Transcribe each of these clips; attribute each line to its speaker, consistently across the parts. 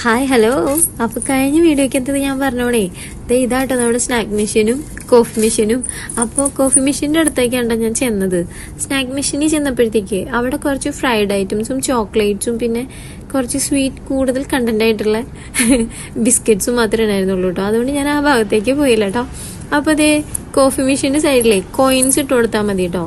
Speaker 1: Hi hello അപ്പൊ കഴിഞ്ഞ വീഡിയോക്ക് എത്തത് ഞാൻ പറഞ്ഞോളേ ദേ ഇതാട്ടോ നമ്മുടെ സ്നാക്ക് മെഷീനും കോഫി മെഷീനും അപ്പോൾ കോഫി മെഷീന്റെ അടുത്തേക്കാണ് ഞാൻ ചെന്നത്. സ്നാക്ക് മെഷീനിൽ ചെന്നപ്പോഴത്തേക്ക് അവിടെ കുറച്ച് ഫ്രൈഡ് ഐറ്റംസും ചോക്ലേറ്റ്സും പിന്നെ കുറച്ച് സ്വീറ്റ് കൂടുതൽ കണ്ടന്റ് ആയിട്ടുള്ള ബിസ്ക്കറ്റ്സും മാത്രമേ ഉണ്ടായിരുന്നുള്ളൂ കേട്ടോ അതുകൊണ്ട് ഞാൻ ആ ഭാഗത്തേക്ക് പോയില്ല കേട്ടോ അപ്പോൾ അതേ കോഫി മെഷീന്റെ സൈഡിലെ കോയിൻസ് ഇട്ട് കൊടുത്താൽ മതി കേട്ടോ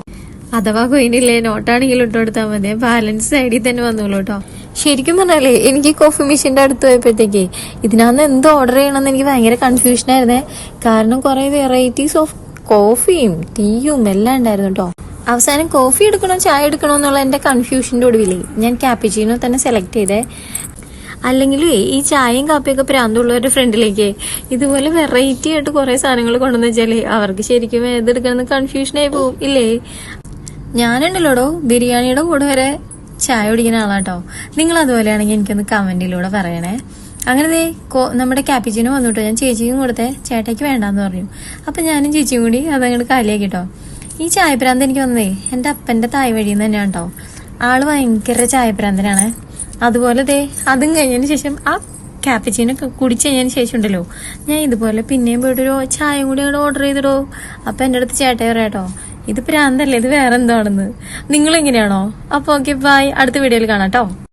Speaker 1: അഥവാ കോയിനില്ലേ നോട്ടാണെങ്കിലും ഇട്ട് കൊടുത്താൽ മതി. ബാലൻസ് സൈഡിൽ തന്നെ വന്നോളൂ കേട്ടോ ശരിക്കും പറഞ്ഞാലേ എനിക്ക് കോഫി മെഷീന്റെ അടുത്ത് പോയപ്പോഴത്തേക്ക് ഇതിനകത്ത് എന്ത് ഓർഡർ ചെയ്യണമെന്ന് എനിക്ക് ഭയങ്കര കൺഫ്യൂഷൻ ആയിരുന്നേ. കാരണം കുറേ വെറൈറ്റീസ് ഓഫ് കോഫിയും ടീയും എല്ലാം ഉണ്ടായിരുന്നു കേട്ടോ. അവസാനം കോഫി എടുക്കണോ ചായ എടുക്കണോ എന്നുള്ള എന്റെ കൺഫ്യൂഷന്റെ ഒടുവിലേ ഞാൻ ക്യാപ്പിച്ചീനോ തന്നെ സെലക്ട് ചെയ്തേ. അല്ലെങ്കിലും ഈ ചായയും കാപ്പിയൊക്കെ പ്രാന്തമുള്ളവരുടെ ഫ്രണ്ടിലേക്ക് ഇതുപോലെ വെറൈറ്റി ആയിട്ട് കുറേ സാധനങ്ങൾ കൊണ്ടുവന്ന് വെച്ചാൽ അവർക്ക് ശരിക്കും ഏതെടുക്കണമെന്ന് കൺഫ്യൂഷനായി പോകും ഇല്ലേ? ഞാനുണ്ടല്ലോടോ? ബിരിയാണിയുടെ കൂടെ വരെ ചായ കുടിക്കുന്ന ആളാട്ടോ. നിങ്ങൾ അതുപോലെയാണെങ്കിൽ എനിക്കൊന്ന് കമന്റിലൂടെ പറയണേ. അങ്ങനെ നമ്മുടെ ക്യാപ്പിച്ചിനും വന്നിട്ടോ. ഞാൻ ചേച്ചിക്കും കൊടുത്തേ. ചേട്ടയ്ക്ക് വേണ്ടാന്ന് പറഞ്ഞു. അപ്പൊ ഞാനും ചേച്ചിയും കൂടി അതങ്ങോട്ട് കാലിയാക്കിട്ടോ ഈ ചായപ്രാന്ത് എനിക്ക് വന്നതേ എന്റെ അപ്പന്റെ തായ് വഴിയിൽ തന്നെയാണ് കേട്ടോ ആൾ ഭയങ്കര ചായപ്രാന്തനാണ് അതുപോലെ ദേ അതും കഴിഞ്ഞതിന് ശേഷം ആ ക്യാപ്പിച്ചീനൊക്കെ കുടിച്ച് കഴിഞ്ഞതിന് ശേഷം ഉണ്ടല്ലോ. ഞാൻ ഇതുപോലെ പിന്നെയും പോയിട്ടൊരു ചായ കൂടി ഓർഡർ ചെയ്തിടോ. അപ്പൊ എന്റെ അടുത്ത് ചേട്ടയെ പറയാട്ടോ ഇത് പ്രാന്തല്ലേ ഇത് വേറെ എന്താണെന്ന് നിങ്ങൾ എങ്ങനെയാണോ അപ്പൊ ഓക്കെ ബൈ അടുത്ത വീഡിയോയിൽ കാണാം കേട്ടോ